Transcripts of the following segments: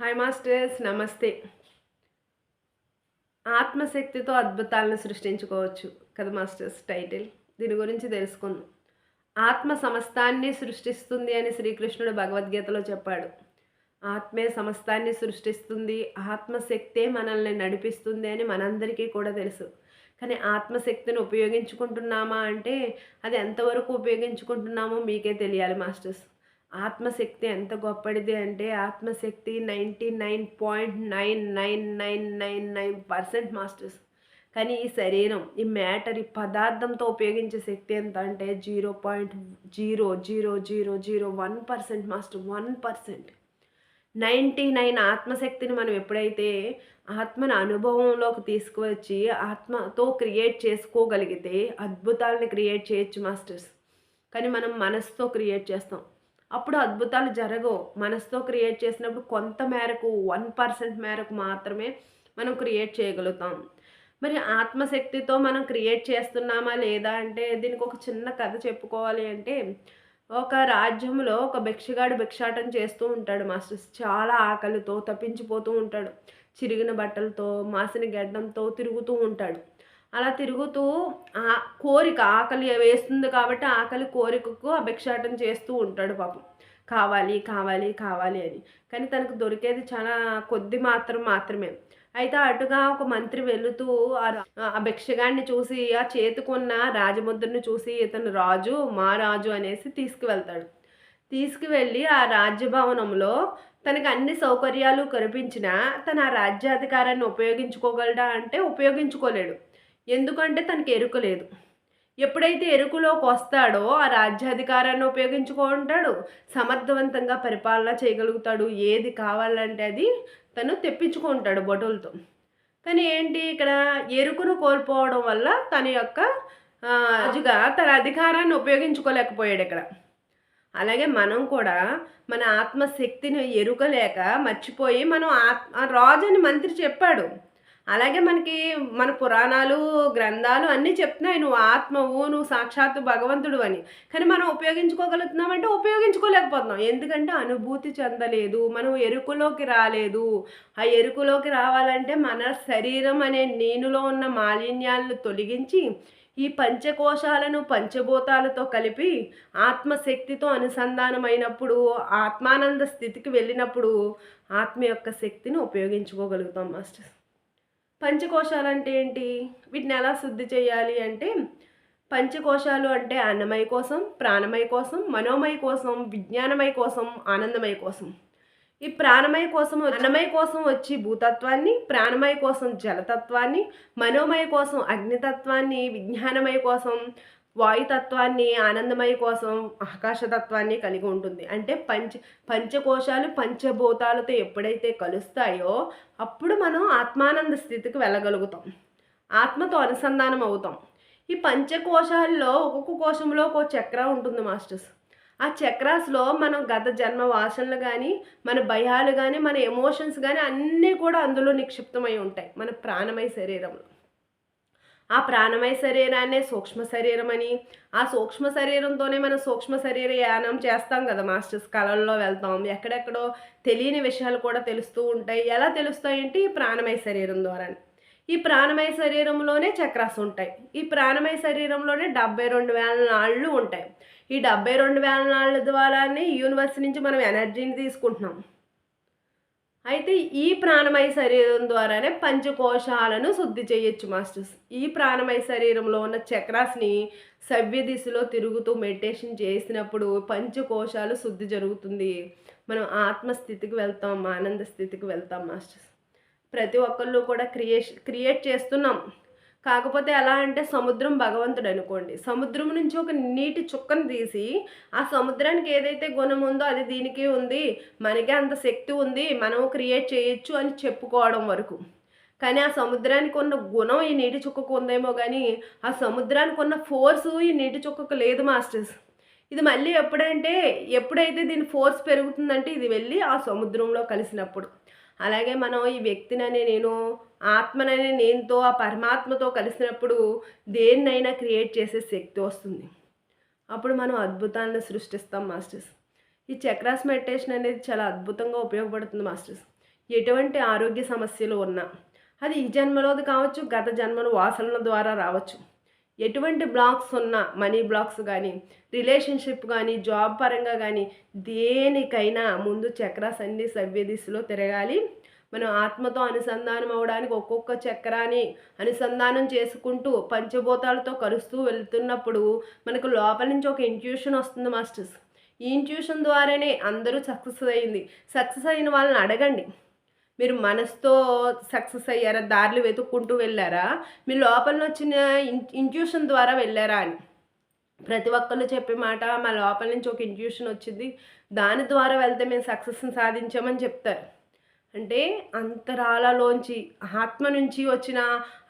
Hi masters నమస్తే ఆత్మశక్తితో అద్భుతాలను సృష్టించుకోవచ్చు కదా మాస్టర్స్ టైటిల్ దీని గురించి తెలుసుకుందాం. ఆత్మ సమస్తాన్ని సృష్టిస్తుంది అని శ్రీకృష్ణుడు భగవద్గీతలో చెప్పాడు. ఆత్మే సమస్తాన్ని సృష్టిస్తుంది ఆత్మశక్తే మనల్ని నడిపిస్తుంది అని మనందరికీ కూడా తెలుసు. కానీ ఆత్మశక్తిని ఉపయోగించుకుంటున్నామా అంటే అది ఎంతవరకు ఉపయోగించుకుంటున్నామో మీకే తెలియాలి మాస్టర్స్ ఆత్మశక్తి ఎంత గొప్పడిది అంటే ఆత్మశక్తి ninety nine point nine nine nine nine nine percent masters. కానీ ఈ శరీరం ఈ మ్యాటర్ ఈ పదార్థంతో ఉపయోగించే శక్తి ఎంత అంటే zero point zero zero zero zero one percent master one percent. Ninety nine ఆత్మశక్తిని మనం ఎప్పుడైతే ఆత్మను అనుభవంలోకి తీసుకువచ్చి ఆత్మతో క్రియేట్ చేసుకోగలిగితే అద్భుతాలని క్రియేట్ చేయొచ్చు మాస్టర్స్. కానీ మనం మనసుతో క్రియేట్ చేస్తాం. అప్పుడు అద్భుతాలు జరగవు. మనసుతో క్రియేట్ చేసినప్పుడు కొంత మేరకు వన్ పర్సెంట్ మేరకు మాత్రమే మనం క్రియేట్ చేయగలుగుతాం. మరి ఆత్మశక్తితో మనం క్రియేట్ చేస్తున్నామా లేదా అంటే దీనికి ఒక చిన్న కథ చెప్పుకోవాలి అంటే ఒక రాజ్యంలో ఒక భిక్షగాడు భిక్షాటం చేస్తూ ఉంటాడు మాస్టర్స్ చాలా ఆకలితో తప్పించిపోతూ ఉంటాడు. చిరిగిన బట్టలతో మాసిన గడ్డంతో తిరుగుతూ ఉంటాడు. అలా తిరుగుతూ ఆ కోరిక ఆకలి వేస్తుంది కాబట్టి ఆకలి కోరికకు అభిక్షాటం చేస్తూ ఉంటాడు పాపం. కావాలి కావాలి కావాలి అని. కానీ తనకు దొరికేది చాలా కొద్ది మాత్రం మాత్రమే. అయితే అటుగా ఒక మంత్రి వెళుతూ ఆ భిక్షగాన్ని చూసి ఆ చేతుకున్న రాజముద్రను చూసి ఇతను రాజు మా రాజు అనేసి తీసుకువెళ్తాడు. తీసుకువెళ్ళి ఆ రాజ్యభవనంలో తనకు అన్ని సౌకర్యాలు కనిపించినా తన ఆ రాజ్యాధికారాన్ని ఉపయోగించుకోగలడా అంటే ఉపయోగించుకోలేడు. ఎందుకంటే తనకి ఎరుక లేదు. ఎప్పుడైతే ఎరుకులోకి వస్తాడో ఆ రాజ్యాధికారాన్ని ఉపయోగించుకుంటాడు. సమర్థవంతంగా పరిపాలన చేయగలుగుతాడు. ఏది కావాలంటే అది తను తెప్పించుకుంటాడు బొటలతో. కానీ ఏంటి? ఇక్కడ ఎరుకును కోల్పోవడం వల్ల తన యొక్క రాజుగా తన అధికారాన్ని ఉపయోగించుకోలేకపోయాడు ఇక్కడ. అలాగే మనం కూడా మన ఆత్మశక్తిని ఎరుకలేక మర్చిపోయి మనం ఆత్మ రాజు అని మంత్రి చెప్పాడు. అలాగే మనకి మన పురాణాలు గ్రంథాలు అన్నీ చెప్తున్నాయి. నువ్వు ఆత్మవు నువ్వు సాక్షాత్తు భగవంతుడు అని. కానీ మనం ఉపయోగించుకోగలుగుతున్నామంటే ఉపయోగించుకోలేకపోతున్నాం. ఎందుకంటే అనుభూతి చెందలేదు. మనం ఎరుకులోకి రాలేదు. ఆ ఎరుకులోకి రావాలంటే మన శరీరం అనే నేనులో ఉన్న మాలిన్యాలను తొలగించి ఈ పంచకోశాలను పంచభూతాలతో కలిపి ఆత్మశక్తితో అనుసంధానమైనప్పుడు ఆత్మానంద స్థితికి వెళ్ళినప్పుడు ఆత్మ యొక్క శక్తిని ఉపయోగించుకోగలుగుతాం మాస్టర్ పంచకోశాలు అంటే ఏంటి? వీటిని ఎలా శుద్ధి చేయాలి అంటే పంచకోశాలు అంటే అన్నమయ కోసం ప్రాణమయ కోసం మనోమయ కోసం విజ్ఞానమయ కోసం ఆనందమయ కోసం. ఈ ప్రాణమయ కోసం అన్నమయ కోసం వచ్చి భూతత్వాన్ని ప్రాణమయ కోసం జలతత్వాన్ని మనోమయ కోసం అగ్నితత్వాన్ని విజ్ఞానమయ కోసం వాయుతత్వాన్ని ఆనందమయ కోసం ఆకాశతత్వాన్ని కలిగి ఉంటుంది. అంటే పంచ పంచకోశాలు పంచభూతాలతో ఎప్పుడైతే కలుస్తాయో అప్పుడు మనం ఆత్మానంద స్థితికి వెళ్ళగలుగుతాం. ఆత్మతో అనుసంధానం అవుతాం. ఈ పంచకోశాల్లో ఒక్కొక్క కోశంలో ఒక చక్ర ఉంటుంది మాస్టర్స్. ఆ చక్రాస్లో మనం గత జన్మ వాసనలు కానీ మన భయాలు కానీ మన ఎమోషన్స్ కానీ అన్నీ కూడా అందులో నిక్షిప్తమై ఉంటాయి మన ప్రాణమయ శరీరంలో. ఆ ప్రాణమయ శరీరాన్నే సూక్ష్మ శరీరం అని. ఆ సూక్ష్మ శరీరంతోనే మనం సూక్ష్మ శరీర యానం చేస్తాం కదా మాస్టర్స్ కళల్లో వెళ్తాం. ఎక్కడెక్కడో తెలియని విషయాలు కూడా తెలుస్తూ ఉంటాయి. ఎలా తెలుస్తాయంటే ఈ ప్రాణమయ శరీరం ద్వారా ఈ ప్రాణమయ శరీరంలోనే చక్రాస్ ఉంటాయి. ఈ ప్రాణమయ శరీరంలోనే డెబ్బై రెండు వేల నాళ్ళు ఉంటాయి. ఈ డెబ్బై రెండు వేల నాళ్ళ ద్వారానే యూనివర్స్ నుంచి మనం ఎనర్జీని తీసుకుంటున్నాం. అయితే ఈ ప్రాణమయ శరీరం ద్వారానే పంచకోశాలను శుద్ధి చేయొచ్చు మాస్టర్స్. ఈ ప్రాణమయ శరీరంలో ఉన్న చక్రాస్ని సవ్య దిశలో తిరుగుతూ మెడిటేషన్ చేసినప్పుడు పంచకోశాలు శుద్ధి జరుగుతుంది. మనం ఆత్మస్థితికి వెళ్తాం ఆనంద స్థితికి వెళ్తాం మాస్టర్స్. ప్రతి ఒక్కళ్ళు కూడా క్రియేషన్ క్రియేట్ చేస్తున్నాం. కాకపోతే ఎలా అంటే సముద్రం భగవంతుడు అనుకోండి సముద్రం నుంచి ఒక నీటి చుక్కను తీసి ఆ సముద్రానికి ఏదైతే గుణం ఉందో అది దీనికి ఉంది. మనకే అంత శక్తి ఉంది. మనం క్రియేట్ చేయొచ్చు అని చెప్పుకోవడం వరకు. కానీ ఆ సముద్రానికి ఉన్న గుణం ఈ నీటి చుక్కకు ఉందేమో కానీ ఆ సముద్రానికి ఉన్న ఫోర్స్ ఈ నీటి చుక్కకు లేదు మాస్టర్స్. ఇది మళ్ళీ ఎప్పుడంటే ఎప్పుడైతే దీని ఫోర్స్ పెరుగుతుందంటే ఇది వెళ్ళి ఆ సముద్రంలో కలిసినప్పుడు. అలాగే మనం ఈ వ్యక్తిని నేను ఆత్మనని నేనుతో ఆ పరమాత్మతో కలిసినప్పుడు దేన్నైనా క్రియేట్ చేసే శక్తి వస్తుంది. అప్పుడు మనం అద్భుతాలను సృష్టిస్తాం మాస్టర్స్. ఈ చక్రాస్ మెడిటేషన్ అనేది చాలా అద్భుతంగా ఉపయోగపడుతుంది మాస్టర్స్. ఎటువంటి ఆరోగ్య సమస్యలు ఉన్నా అది ఈ జన్మలోది కావచ్చు గత జన్మల వాసనల ద్వారా రావచ్చు. ఎటువంటి బ్లాక్స్ ఉన్నా మనీ బ్లాక్స్ కానీ రిలేషన్షిప్ కానీ జాబ్ పరంగా కానీ దేనికైనా ముందు చక్రాస్ అన్ని సవ్య దిశలో తిరగాలి. మనం ఆత్మతో అనుసంధానం అవడానికి ఒక్కొక్క చక్రాన్ని అనుసంధానం చేసుకుంటూ పంచభూతాలతో కలుస్తూ వెళ్తున్నప్పుడు మనకు లోపల నుంచి ఒక ఇంట్యూషన్ వస్తుంది మాస్టర్స్ ఈ ఇంట్యూషన్ ద్వారానే అందరూ సక్సెస్ అయింది సక్సెస్ అయిన వాళ్ళని అడగండి. మీరు మనసుతో సక్సెస్ అయ్యారా? దారులు వెతుక్కుంటూ వెళ్ళారా? మీ లోపల వచ్చిన ఇంట్యూషన్ ద్వారా వెళ్ళారా అని. ప్రతి ఒక్కళ్ళు చెప్పే మాట మా లోపల నుంచి ఒక ఇంట్యూషన్ వచ్చింది. దాని ద్వారా వెళ్తే మేము సక్సెస్ని సాధించామని చెప్తారు. అంటే అంతరాలలోంచి ఆత్మ నుంచి వచ్చిన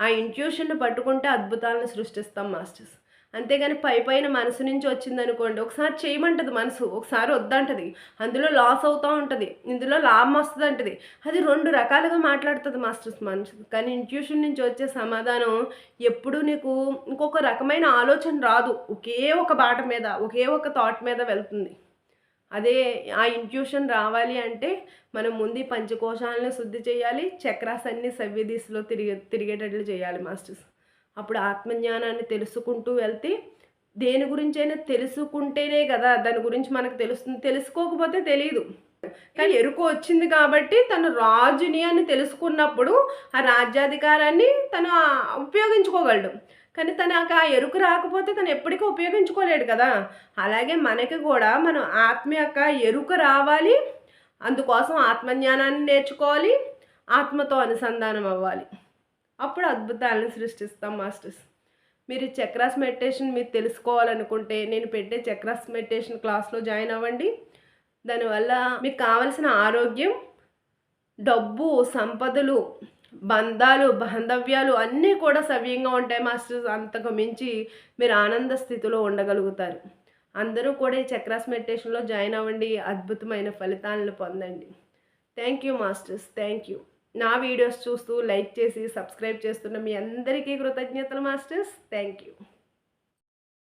ఆ ఇంట్యూషన్ను పట్టుకుంటే అద్భుతాలను సృష్టిస్తాం మాస్టర్స్ అంతేగాని పై పైన మనసు నుంచి వచ్చిందనుకోండి ఒకసారి చేయమంటది మనసు ఒకసారి వద్దంటది. అందులో లాస్ అవుతూ ఉంటుంది ఇందులో లాభం వస్తుంది అంటది అది రెండు రకాలుగా మాట్లాడుతుంది మాస్టర్స్ మనసు. కానీ ఇంట్యూషన్ నుంచి వచ్చే సమాధానం ఎప్పుడు నీకు ఇంకొక రకమైన ఆలోచన రాదు. ఒకే ఒక బాట మీద ఒకే ఒక థాట్ మీద వెళ్తుంది. అదే ఆ ఇంట్యూషన్ రావాలి అంటే మనం ముందు పంచకోశాలను శుద్ధి చేయాలి చక్రాస్ అన్ని సవ్య దిశలో తిరిగే తిరిగేటట్లు చేయాలి మాస్టర్స్ అప్పుడు ఆత్మజ్ఞానాన్ని తెలుసుకుంటూ వెళ్తే దేని గురించైనా తెలుసుకుంటేనే కదా దాని గురించి మనకు తెలుస్తుంది తెలుసుకోకపోతే తెలియదు కానీ ఎరుకు వచ్చింది కాబట్టి తను రాజుని అని తెలుసుకున్నప్పుడు ఆ రాజ్యాధికారాన్ని తను ఉపయోగించుకోగలడు. కానీ తనకు ఆ ఎరుకు రాకపోతే తను ఎప్పటికీ ఉపయోగించుకోలేడు కదా. అలాగే మనకి కూడా మనం ఆత్మ యొక్క ఎరుకు రావాలి అందుకోసం ఆత్మజ్ఞానాన్ని నేర్చుకోవాలి ఆత్మతో అనుసంధానం అవ్వాలి. అప్పుడు అద్భుతాలను సృష్టిస్తాం మాస్టర్స్. మీరు చక్రాస్ మెడిటేషన్ మీరు తెలుసుకోవాలనుకుంటే నేను పెట్టే చక్రాస్ మెడిటేషన్ క్లాస్లో జాయిన్ అవ్వండి. దానివల్ల మీకు కావలసిన ఆరోగ్యం డబ్బు సంపదలు బంధాలు బాంధవ్యాలు అన్నీ కూడా సవ్యంగా ఉంటాయి మాస్టర్స్ అంతకు మించి మీరు ఆనంద స్థితిలో ఉండగలుగుతారు. అందరూ కూడా ఈ చక్రాస్ మెడిటేషన్లో జాయిన్ అవ్వండి. అద్భుతమైన ఫలితాలను పొందండి. Thank you masters. Thank you. నా వీడియోస్ చూస్తూ లైక్ చేసి సబ్స్క్రైబ్ చేస్తున్న మీ అందరికీ కృతజ్ఞతలు మాస్టర్స్. Thank you.